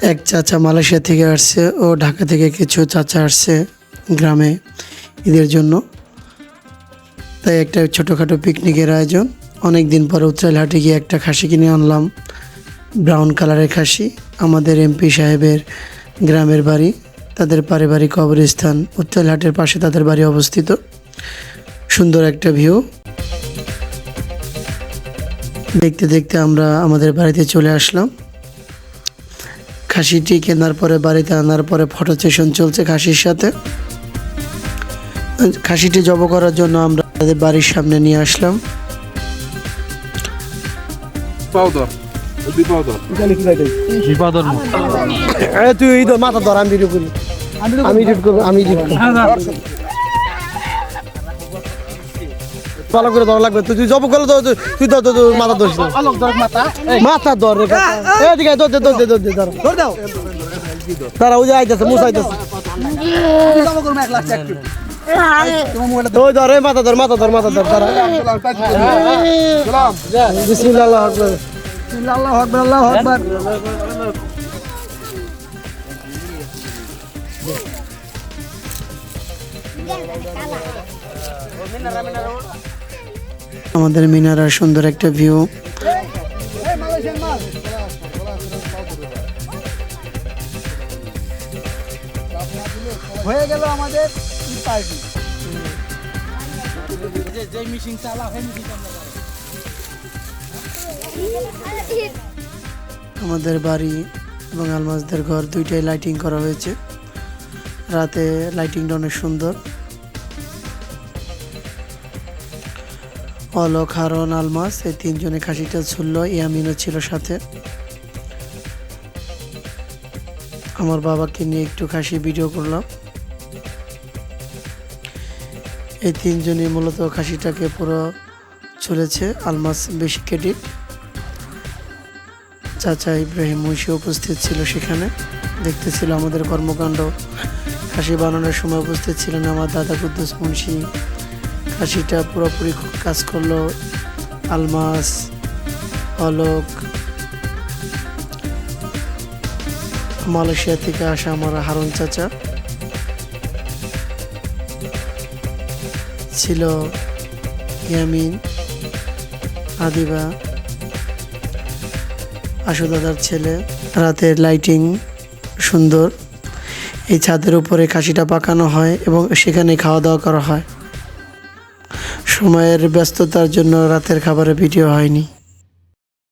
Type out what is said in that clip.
এক চাচা মালয়েশিয়া থেকে আসছে ও ঢাকা থেকে কিছু চাচা আসছে গ্রামে ঈদের জন্য। তাই একটা ছোটোখাটো পিকনিকের আয়োজন। অনেক দিন পরে উত্তরালহাটে গিয়ে একটা খাসি কিনে আনলাম। ব্রাউন কালারের খাসি। আমাদের এমপি সাহেবের গ্রামের বাড়ি। তাদের পারিবারিক কবরস্থান। উত্তরালহাটের পাশে তাদের বাড়ি অবস্থিত। সুন্দর একটা ভিউ দেখতে দেখতে আমরা আমাদের বাড়িতে চলে আসলাম। খাসিটি কেনার পরে বাড়িতে আনার পরে ফটো সেশন চলছে খাসির সাথে। খাসিটি জব করার জন্য আমরা তাদের বাড়ির সামনে নিয়ে আসলাম। তুই মাথা ধর আমি আমি আমি ভালো করে ধরা লাগবে। তুই জব করলে তো তুই- তুই তো মাথা ধরিস। মাথা। ধর রে কাকা। এদিকে ধর দে ধর দে ধর দে ধর। ধর দাও। তারা ওই যে আইতেছে মুসা আইতেছে। ধর। এই মাথা ধর মাথা ধর মাথা ধর তারা বিসমিল্লাহ আল্লাহু আকবার। আল্লাহু আকবার আল্লাহু আকবার। আমাদের মিনারার সুন্দর একটা ভিউ হয়ে গেল আমাদের আমাদের বাড়ি এবং আলমাজদের ঘর দুইটাই লাইটিং করা হয়েছে। রাতে লাইটিংটা অনেক সুন্দর। অলক হারন আলমাস, এই তিনজনে খাসিটা ছুললো ইয়ামিনও ছিল সাথে। আমার বাবাকে নিয়ে একটু খাসি ভিডিও করলাম। এই তিনজনই মূলত খাসিটাকে পুরো চলেছে, আলমাস বেশি ক্রেডিট। চাচা ইব্রাহিম মুন্সি উপস্থিত ছিল সেখানে, দেখতেছিল আমাদের কর্মকাণ্ড। খাসি বানানোর সময় উপস্থিত ছিলেন আমার দাদা কুদ্দুস মুন্সি খাসিটা পুরোপুরি কাজ করল। আলমাস অলোক মালয়েশিয়া থেকে আসা আমার হারুন চাচা। ছিল ইয়ামিন, আদিবা আশু দাদার ছেলে। রাতের লাইটিং সুন্দর। এই ছাদের উপরে খাসিটা পাকানো হয় এবং সেখানে খাওয়া দাওয়া করা হয়। সময়ের ব্যস্ততার জন্য রাতের খাবারের ভিডিও হয়নি।